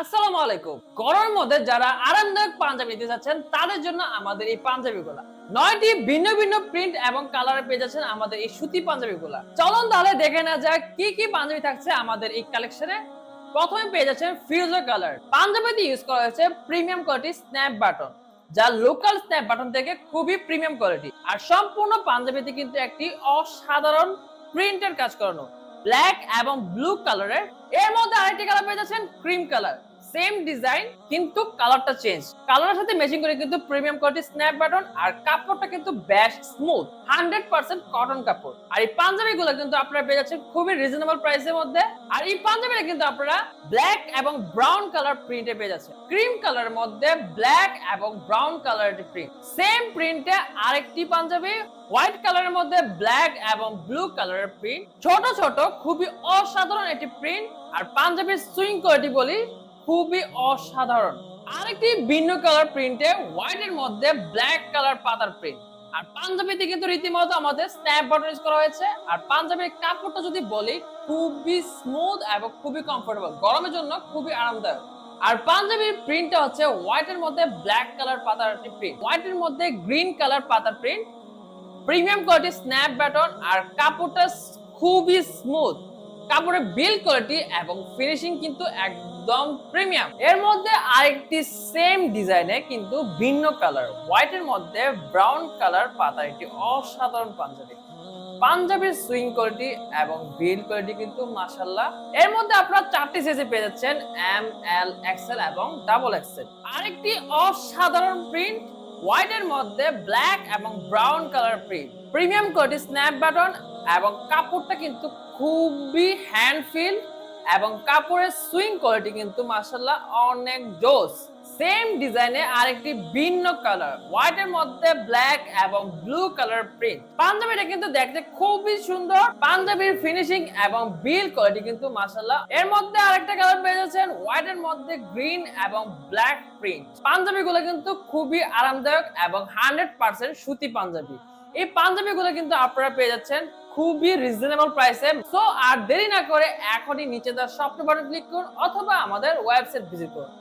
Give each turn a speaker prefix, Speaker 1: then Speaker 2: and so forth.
Speaker 1: আসসালামু আলাইকুম। গরমের মধ্যে যারা আরামদায়ক পাঞ্জাবি নিতে যাচ্ছেন, তাদের জন্য আমাদের এই পাঞ্জাবিগুলা। নয়টি ভিন্ন ভিন্ন প্রিন্ট এবং কালারে পেয়ে যাচ্ছেন আমাদের এই সুতি পাঞ্জাবিগুলা। চলুন তাহলে দেখে না যাক কি কি পাঞ্জাবি থাকছে আমাদের এই কালেকশনে প্রথমে পেয়ে যাচ্ছেন ফিউজার কালার পাঞ্জাবিতে ইউজ করা হয়েছে প্রিমিয়াম কোয়ালিটি স্ন্যাপ বাটন যা লোকাল স্ন্যাপ বাটন থেকে খুবই প্রিমিয়াম কোয়ালিটি আর সম্পূর্ণ পাঞ্জাবিতে কিন্তু একটি অসাধারণ প্রিন্টের কাজ করানো। ব্ল্যাক এবং ব্লু কালারের এর মধ্যে আরেকটি কালার পেয়ে যাচ্ছেন ক্রিম কালার সেম ডিজাইন কিন্তু কালারটা চেঞ্জ কালারের সাথে ম্যাচিং করে কিন্তু প্রিমিয়াম কোয়ালিটি স্ন্যাপ বাটন আর কাপড়টা কিন্তু বেশ স্মুথ হান্ড্রেড পার্সেন্ট কটন কাপড়। আর এই পাঞ্জাবি গুলো কিন্তু আপনারা পেয়ে যাচ্ছেন খুবই রিজনেবল প্রাইসের মধ্যে। আর এই পাঞ্জাবিটা কিন্তু আপনারা ব্ল্যাক এবং ব্রাউন কালার প্রিন্টে পেয়ে যাচ্ছেন। ক্রিম কালারের মধ্যে ব্ল্যাক এবং ব্রাউন কালারের প্রিন্ট সেম প্রিন্টে আরেকটি পাঞ্জাবি হোয়াইট কালারের মধ্যে ব্ল্যাক এবং ব্লু কালারের প্রিন্ট ছোট ছোট, খুবই অসাধারণ একটি প্রিন্ট আর পাঞ্জাবির সুইং কোয়ালিটি বলি খুবই অসাধারণ। আরেকটি ভিন্ন কালার প্রিন্টে হোয়াইট এর মধ্যে ব্ল্যাক কালার পাতার প্রিন্ট আর পাঞ্জাবিতে কিন্তু রীতিমতো আমাদের স্ন্যাপ বাটন ইউজ করা হয়েছে। আর পাঞ্জাবির কাপড়টা যদি বলি, খুবই স্মুথ এবং খুবই কমফোর্টেবল গরমের জন্য খুবই আরামদায়ক। আর পাঞ্জাবির প্রিন্টটা হচ্ছে হোয়াইট এর মধ্যে ব্ল্যাক কালার পাতার একটি প্রিন্ট হোয়াইট এর মধ্যে গ্রিন কালার পাতার print premium quality snap button আর কাপড়টা খুবই স্মুথ কাপড়ের বিল কোয়ালিটি এবং ফিনিশিং কিন্তু একদম প্রিমিয়াম এর মধ্যে আরেকটি সেম ডিজাইনে কিন্তু ভিন্ন কালার হোয়াইট এর মধ্যে ব্রাউন কালার পাতা, একটি অসাধারণ পাঞ্জাবি। পাঞ্জাবির সুইং কোয়ালিটি এবং বিল কোয়ালিটি কিন্তু মাশাল্লাহ এর মধ্যে আপনারা চারটি সাইজে পেয়ে যাচ্ছেন এম এল এক্সেল এবং ডাবল এক্সেল আরেকটি অসাধারণ প্রিন্ট হোয়াইট এর মধ্যে ব্ল্যাক এবং brown colour print premium quality snap button এবং কাপড়টা কিন্তু খুবই হ্যান্ড ফিল এবং কাপড়ের সুইং কোয়ালিটি কিন্তু মাশাল্লাহ অনেক জোস। সেম ডিজাইনে আরেকটি ভিন্ন কালার হোয়াইট এর মধ্যে ব্ল্যাক এবং ব্লু কালার প্রিন্ট পাঞ্জাবিটা কিন্তু দেখতে খুবই সুন্দর, পাঞ্জাবির ফিনিশিং এবং বিল কোয়ালিটি কিন্তু মাশাল্লাহ এর মধ্যে আরেকটা কালার পেয়ে যাচ্ছেন হোয়াইট এর মধ্যে গ্রিন এবং ব্ল্যাক প্রিন্ট পাঞ্জাবি গুলো কিন্তু খুবই আরামদায়ক এবং হান্ড্রেড পার্সেন্ট সুতি পাঞ্জাবি। এই পাঞ্জাবি গুলো কিন্তু আপনারা পেয়ে যাচ্ছেন খুবই রিজনেবল প্রাইসে সো আর দেরি না করে এখনই নিচে দেওয়া সফট বাটন ক্লিক করুন অথবা আমাদের ওয়েবসাইট ভিজিট করুন।